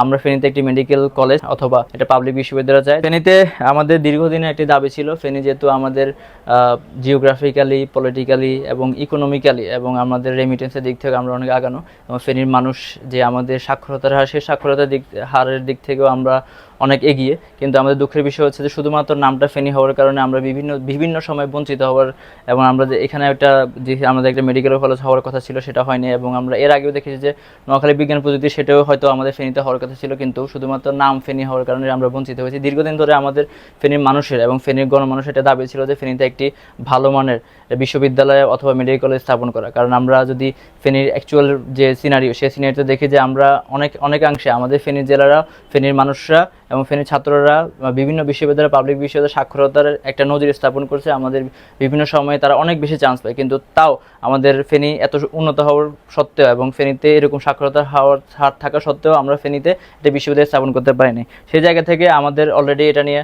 আমরা ফেনীতে একটি মেডিকেল কলেজ অথবা এটা পাবলিক বিশ্ববিদ্যালয় চাই ফেনীতে আমাদের দীর্ঘদিনের একটি দাবি ছিল, ফেনী যেহেতু আমাদের জিওগ্রাফিক্যালি পলিটিক্যালি এবং ইকোনমিক্যালি এবং আমাদের রেমিটেন্সের দিক থেকে আমরা অনেক আগানো। এবং ফেনীর মানুষ যে আমাদের সাক্ষরতার হার সেই সাক্ষরতার দিক, হারের দিক থেকেও আমরা অনেক এগিয়ে। কিন্তু আমাদের দুঃখের বিষয় হচ্ছে যে শুধুমাত্র নামটা ফেনী হওয়ার কারণে আমরা বিভিন্ন বিভিন্ন সময় বঞ্চিত হওয়ার এবং আমরা যে এখানে একটা যে আমাদের একটা মেডিকেল কলেজ হওয়ার কথা ছিল সেটা হয়নি এবং আমরা এর আগেও দেখেছি যে নোয়াখালী বিজ্ঞান প্রযুক্তি সেটাও হয়তো আমাদের ফেনীতে হওয়ার কথা ছিল, কিন্তু শুধুমাত্র নাম ফেনী হওয়ার কারণে আমরা বঞ্চিত হয়েছি। দীর্ঘদিন ধরে আমাদের ফেনীর মানুষের এবং ফেনীর গণমানুষের এটা দাবি ছিল যে ফেনীতে একটি ভালো মানের বিশ্ববিদ্যালয় অথবা মেডিকেল কলেজ স্থাপন করা। কারণ আমরা যদি ফেনীর অ্যাকচুয়াল যে সিনারিও সেই সিনারিতে দেখি যে আমরা অনেক, অনেকাংশে আমাদের ফেনীর জেলারা, ফেনীর মানুষরা এবং ফেনীর ছাত্ররা বিভিন্ন বিশ্ববিদ্যালয় পাবলিক বিশ্ববিদ্যালয় সাক্ষরতার একটা নজির স্থাপন করছে। আমাদের বিভিন্ন সময়ে তারা অনেক বেশি চান্স পায়, কিন্তু তাও আমাদের ফেনী এত উন্নত হওয়ার সত্ত্বেও এবং ফেনীতে এরকম সাক্ষরতার হাওয়ার হার থাকা সত্ত্বেও আমরা ফেনীতে একটা বিশ্ববিদ্যালয় স্থাপন করতে পারিনি। সেই জায়গা থেকে আমাদের অলরেডি এটা নিয়ে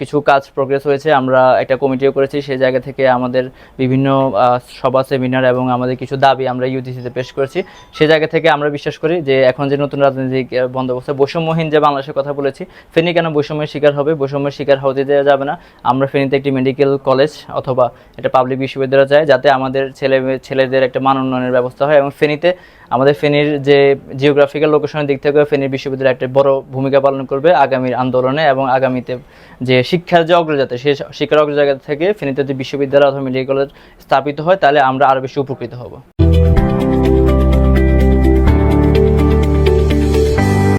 কিছু কাজ প্রোগ্রেস হয়েছে। আমরা একটা কমিটিও করেছি। সেই জায়গা থেকে আমাদের বিভিন্ন সভা সেমিনার এবং আমাদের কিছু দাবি আমরা ইউজিসিতে পেশ করেছি। সেই জায়গা থেকে আমরা বিশ্বাস করি যে এখন যে নতুন রাজনৈতিক বন্দোবস্ত, বৈষম্যহীন যে বাংলাদেশের কথা বলেছি, ফেনী কেন বৈষম্যের শিকার হবে? বৈষম্যের শিকার হতে দেওয়া যাবে না। আমরা ফেনীতে একটি মেডিকেল কলেজ অথবা এটা পাবলিক বিশ্ববিদ্যালয় চাই যাতে আমাদের ছেলে, ছেলেদের একটা মান উন্নয়নের ব্যবস্থা হয় এবং ফেনীতে আমাদের ফেনীর যে জিওগ্রাফিক্যাল লোকেশনের দিক থেকে ফেনীর বিশ্ববিদ্যালয় একটা বড় ভূমিকা পালন করবে আগামীর আন্দোলনে এবং আগামীতে যে শিক্ষার যে অগ্রযাত্রা সেই শিক্ষার অগ্রযাত্রা থেকে ফেনীতে যদি বিশ্ববিদ্যালয় অথবা মেডিকেল কলেজ স্থাপিত হয়, তাহলে আমরা আরও বেশি উপকৃত হব।